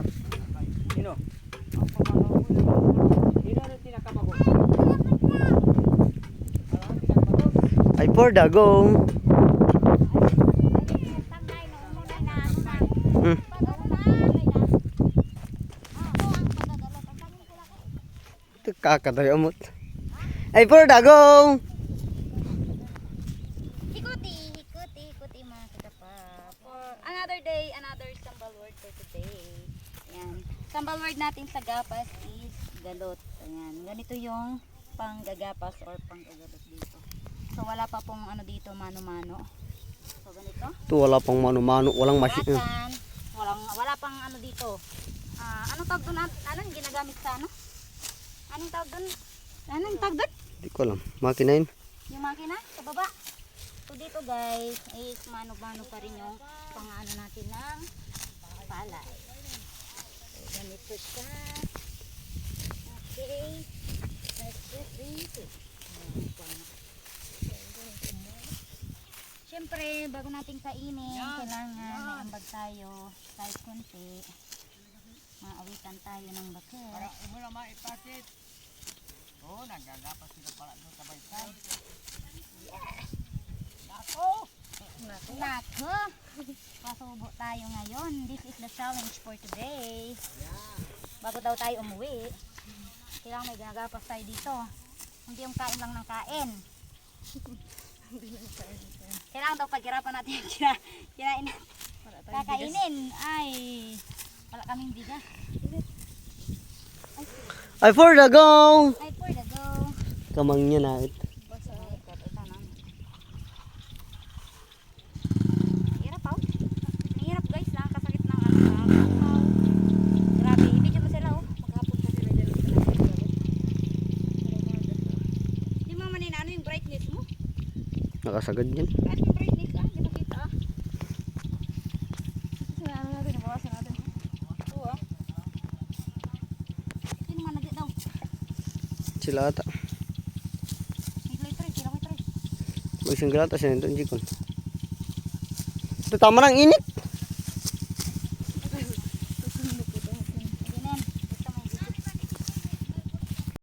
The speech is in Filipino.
Sino? Sino? Ay for dagong. Hmm. Ito kakatoy amot. Ay for dagong. Another day, another sambal word for today. Ayan. Sambal word natin sa gapas is galot. Ayan. Ganito yung panggagapas or panggagalos dito. So wala pa pong ano dito, mano-mano. So ganito. Ito wala pang mano-mano, walang machine. Walang, wala pang ano dito. Ah, anong tawag doon? An- Anong ginagamit sa ano? Anong tawag doon? Anong tawag doon? Hindi ko alam. Makina yun. Yung makina sa baba. So dito guys, is mano-mano pa rin yung pang-ano natin ng palay. Ganito siya. Okay. Let's proceed. Siyempre, bago natin kainin, kailangan may ambag tayo kahit konti. Maawitan tayo ng bakit. Para umula maipakit. Oo, nagagapas sila pala doon Nako! Pasubo tayo ngayon. This is the challenge for today. Bago daw tayo umuwi, kailangan may ginagapas tayo dito. Hindi yung kain lang ng kain. kailangan daw paghirapan natin yung kina, kinain natin. Kakainin. Ay, wala kaming bigas. Ay for dagong. Ay, for the go. Kamang niya na. it. Hirap pa. Hirap guys, nakakasakit ng ano. nakakasaw. Grabe, ibigyan mo sila oh. Maghapon pa sila dyan. Hindi mo manin ano yung brightness mo? Nakasagad yan. Kahit yung brightness ah, di ba kita ah? Ano natin, nabawasan natin. Oo ah. Sino man nagit daw? Sila ata. May isang galata siya nito. Jikon. Ito tama ng init.